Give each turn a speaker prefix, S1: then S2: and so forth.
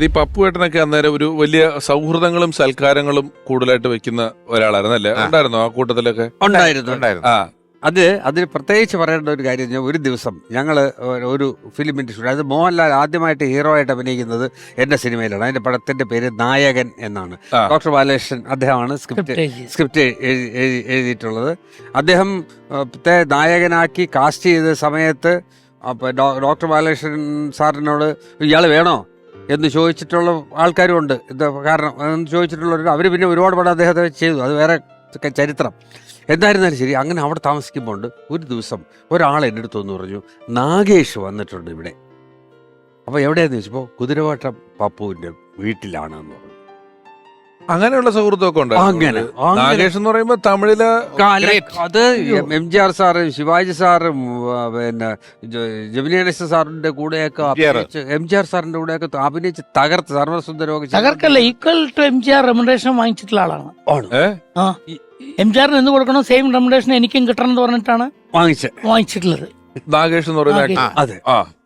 S1: ഈ പപ്പുവേട്ടനൊക്കെ അന്നേരം ഒരു വലിയ സൗഹൃദങ്ങളും സൽക്കാരങ്ങളും കൂടുതലായിട്ട് വെക്കുന്ന ഒരാളായിരുന്നു അല്ലേ? ഉണ്ടായിരുന്നോ ആ കൂട്ടത്തിലൊക്കെ?
S2: ഉണ്ടായിരുന്നു.
S3: ഉണ്ടായിരുന്നു.
S1: ആ.
S2: അത് അതിൽ പ്രത്യേകിച്ച് പറയേണ്ട ഒരു കാര്യം ഞാൻ ഒരു ദിവസം ഞങ്ങൾ ഒരു ഫിലിമിന്റെ ഷൂട്ട് അതായത് മോഹൻലാൽ ആദ്യമായിട്ട് ഹീറോ ആയിട്ട് അഭിനയിക്കുന്നത് എന്റെ സിനിമയിലാണ്. അതിന്റെ പടത്തിന്റെ പേര് നായകൻ എന്നാണ്. ഡോക്ടർ ബാലകൃഷ്ണൻ അദ്ദേഹമാണ് സ്ക്രിപ്റ്റ് സ്ക്രിപ്റ്റ് എഴു- എഴു- എഴുതിയിട്ടുള്ളത്. അദ്ദേഹം നായകനാക്കി കാസ്റ്റ് ചെയ്ത സമയത്ത് അപ്പോൾ ഡോക്ടർ ബാലകൃഷ്ണൻ സാറിനോട് ഇയാൾ വേണോ? എന്ന് ചോദിച്ചിട്ടുള്ള ആൾക്കാരും ഉണ്ട്. ഇത് കാരണം? എന്ന് ചോദിച്ചിട്ടുള്ളവർ അവർ പിന്നെ ഒരുപാട് പടം അദ്ദേഹത്തെ ചെയ്തു. അത് വേറെ ചരിത്രം. എന്തായിരുന്നാലും ശരി അങ്ങനെ അവിടെ താമസിക്കുമ്പോൾ ഒരു ദിവസം ഒരാൾ എന്റെ അടുത്ത് വന്ന് പറഞ്ഞു നാഗേഷ് വന്നിട്ടുണ്ട് ഇവിടെ. അപ്പോൾ എവിടെയാണെന്ന് ചോദിച്ചപ്പോൾ കുതിരവട്ടം പപ്പുവിന്റെ വീട്ടിലാണെന്ന് പറഞ്ഞു.
S1: അങ്ങനെയുള്ള സൗഹൃദമൊക്കെ ഉണ്ട്
S2: അങ്ങനെ.
S1: നാഗേഷ് എന്ന് പറയുമ്പോ തമിഴിൽ
S2: കാല- അത് M G R sir Sivaji സാറും ആ, പിന്നെ ജമിനി ഗണേശ സാറിന്റെ കൂടെയൊക്കെ
S3: എം ജി ആർ.
S2: അഭിനയിച്ച് എം ജി ആർ സാറിന്റെ കൂടെയൊക്കെ അഭിനയിച്ച് തകർത്ത് സർവസുന്ദരമൊക്കെ ചെയ്ത്.
S4: തകർക്കല്ല equal to M G R remuneration വാങ്ങിച്ചിട്ടുള്ള ആളാണ്.
S1: ഏ?
S4: ആ. എം ജി ആറിന് എന്ത് കൊടുക്കണം സെയിം റെമുണ്ടേഷൻ എനിക്കും കിട്ടണം എന്ന് പറഞ്ഞിട്ടാണ്
S2: വാങ്ങിച്ച്
S4: വാങ്ങിച്ചിട്ടുള്ളത്.
S1: നാഗേഷ് എന്ന് പറയുന്ന
S4: നാഗേഷ്.
S1: actor.
S2: അതെ.
S1: ആ.